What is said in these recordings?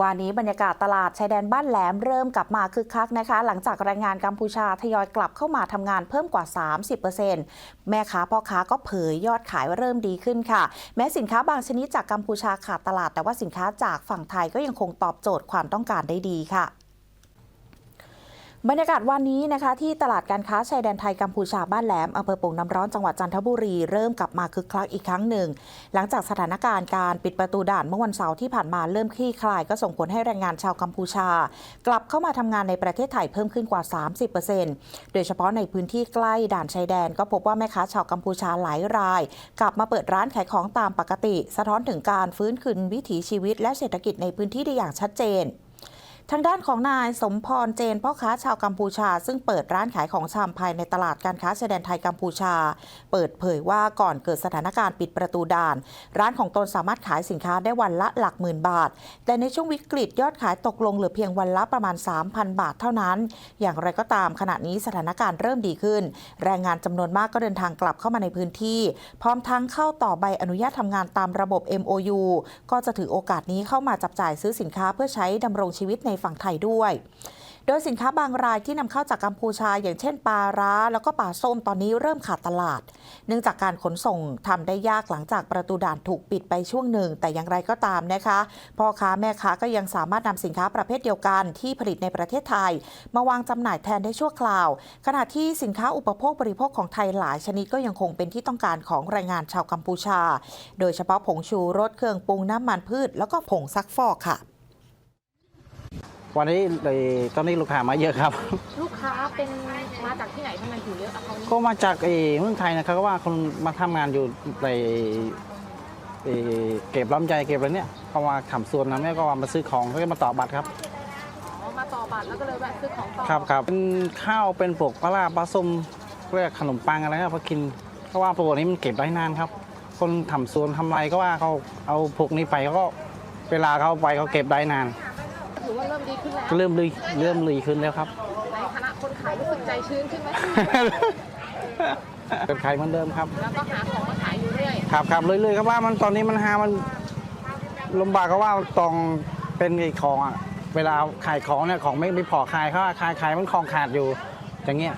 วันนี้บรรยากาศตลาดชายแดนบ้านแหลมเริ่มกลับมาคึกคักนะคะ หลังจากแรงงานกัมพูชาทยอยกลับเข้ามาทำงานเพิ่มกว่า 30%แม่ค้าพ่อค้าก็เผยยอดขายว่าเริ่มดีขึ้นค่ะ แม้สินค้าบางชนิดจากกัมพูชาขาดตลาด แต่ว่าสินค้าจากฝั่งไทยก็ยังคงตอบโจทย์ความต้องการได้ดีค่ะ บรรยากาศวันนี้นะคะ ที่ตลาดการค้าชายแดนไทยกัมพูชาบ้านแหลมอำเภอโป่งน้ำร้อนจังหวัดจันทบุรีเริ่มกลับมาคึกคักอีกครั้งหนึ่ง หลังจากสถานการณ์การปิดประตูด่านเมื่อวันเสาร์ที่ผ่านมาเริ่มคลี่คลายก็ส่งผลให้แรงงานชาวกัมพูชา กลับเข้ามาทำงานในประเทศไทยเพิ่มขึ้นกว่า 30%โดยเฉพาะในพื้นที่ใกล้ด่านชายแดน ก็พบว่าแม่ค้าชาวกัมพูชาหลายราย กลับมาเปิดร้านขายของตามปกติ สะท้อนถึงการฟื้นคืนวิถีชีวิตและเศรษฐกิจในพื้นที่ได้อย่างชัดเจน ทางด้านของนายสมพรเจนพ่อค้าชาวกัมพูชา ซึ่งเปิดร้านขายของชำภายในตลาดการค้าชายแดนไทยกัมพูชา เปิดเผยว่าก่อนเกิดสถานการณ์ปิดประตูด่าน ร้านของตนสามารถขายสินค้าได้วันละหลักหมื่นบาท แต่ในช่วงวิกฤตยอดขายตกลงเหลือเพียงวันละประมาณ 3,000 บาทเท่านั้น อย่างไรก็ตามขณะนี้สถานการณ์เริ่มดีขึ้น แรงงานจำนวนมากก็เดินทางกลับเข้ามาในพื้นที่ พร้อมทั้งเข้าต่อใบอนุญาตทำงานตามระบบ MOU ก็จะถือโอกาสนี้เข้ามาจับจ่ายซื้อสินค้าเพื่อใช้ดำรงชีวิตในฝั่งไทยด้วย โดยสินค้าบางรายที่นำเข้าจากกัมพูชา อย่างเช่นปลาร้า แล้วก็ปลาส้มตอนนี้เริ่มขาดตลาด เนื่องจากการขนส่งทำได้ยากหลังจากประตูด่านถูกปิดไปช่วงหนึ่ง แต่อย่างไรก็ตามนะคะพ่อค้าแม่ค้าก็ยังสามารถนำสินค้าประเภทเดียวกันที่ผลิตในประเทศไทย มาวางจำหน่ายแทนได้ชั่วคราว ขณะที่สินค้าอุปโภคบริโภคของไทยหลายชนิดก็ยังคงเป็นที่ต้องการของแรงงานชาวกัมพูชา โดยเฉพาะผงชูรสเครื่องปรุงน้ำมันพืช แล้วก็ผงซักฟอกค่ะ วันนี้เลยตอนนี้ลูกค้ามาเยอะครับ ลูกค้าเป็นมาจากที่ไหนทำไมถึงเยอะอะเขานี่ก็มาจากเออเมืองไทยนะครับก็ว่าคนมาทำงานอยู่ในเอ่อเก็บล้ำใจเก็บอะไรเนี่ยเขามาทำส่วนนะแม่ก็ว่ามาซื้อของเขาก็มาต่อบัตรครับ อ๋อมาต่อบัตรแล้วก็เลยแวะซื้อของต่อครับครับเป็นข้าวเป็นปลกปลาร้าปลาส้มเรียกขนมปังอะไรครับพอกินเพราะว่าปกตินี้มันเก็บได้นานครับ คนทำส่วนทำอะไรก็ว่าเขาเอาพวกนี้ไปเขาก็เวลาเขาไปเขาเก็บได้นานถือ ว่าเริ่มดีขึ้นแล้วก็เริ่มรีเริ่มรีขึ้นแล้วครับในฐานะคนขายรู้สึกใจชื้นขึ้นไหมเป็นใครเหมือนเดิมครับ แล้วก็หาของมาขายอยู่เรื่อยครับครับเรื่อยๆครับว่ามันตอนนี้มันหามันลำบากก็ว่าต้องเป็นไอ้ของอะเวลาขายของเนี่ยของไม่ไม่พอขายเขาอะขายขายมันของขาดอยู่อย่างเงี้ย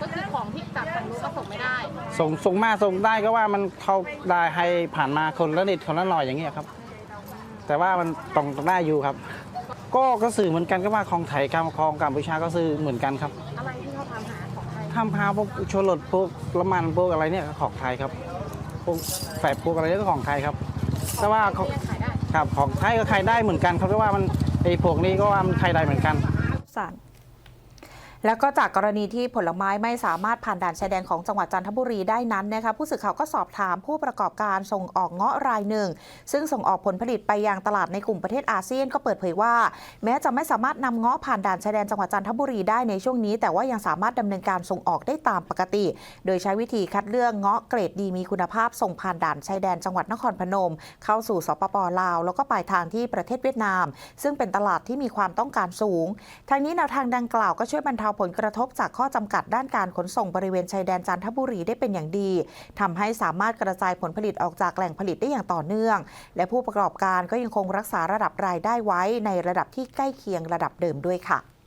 ก็คือของที่จากฝั่งนู้นก็ส่งไม่ได้ ส่งส่งมาส่งได้ก็ว่ามันเขาได้ให้ผ่านมาคนละนิดคนละหน่อยอย่างเงี้ยครับ แต่ว่ามันต้องต้องได้อยู่ครับ ก็ก็สื่อเหมือนกันก็ว่าของไทยกับของกัมพูชาก็ซื้อเหมือนกันครับอะไรที่เขาทำหาของไทยทำพาพวกชนรถพวกละมันพวกอะไรเนี่ยก็ของไทยครับพวกแฝดพวกอะไรเนี่ยก็ของไทยครับแต่ว่าของที่ยังขายได้ ครับของไทยก็ขายได้เหมือนกันครับเพราะว่ามันไอ้พวกนี้ก็ว่ามันขายได้เหมือนกันสั่น แล้วก็จากกรณีที่ผลไม้ไม่สามารถผ่านด่านชายแดนของจังหวัดจันทบุรีได้นั้นนะคะผู้สื่อข่าวก็สอบถามผู้ประกอบการส่งออกเงาะรายหนึ่ง ซึ่งส่งออกผลผลิตไปยังตลาดในกลุ่มประเทศอาเซียนก็เปิดเผยว่า แม้จะไม่สามารถนำเงาะผ่านด่านชายแดนจังหวัดจันทบุรีได้ในช่วงนี้ แต่ว่ายังสามารถดำเนินการส่งออกได้ตามปกติ โดยใช้วิธีคัดเลือกเงาะเกรดดีมีคุณภาพส่งผ่านด่านชายแดนจังหวัดนครพนม เข้าสู่สปปลาว แล้วก็ปลายทางที่ประเทศเวียดนาม ซึ่งเป็นตลาดที่มีความต้องการสูงทางนี้แนวทางดังกล่าวก็ช่วยบรรเทาผลกระทบจากข้อจำกัดด้านการขนส่งบริเวณชายแดนจันทบุรีได้เป็นอย่างดีทำให้สามารถกระจายผลผลิตออกจากแหล่งผลิตได้อย่างต่อเนื่อง และผู้ประกอบการก็ยังคงรักษาระดับรายได้ไว้ในระดับที่ใกล้เคียงระดับเดิมด้วยค่ะ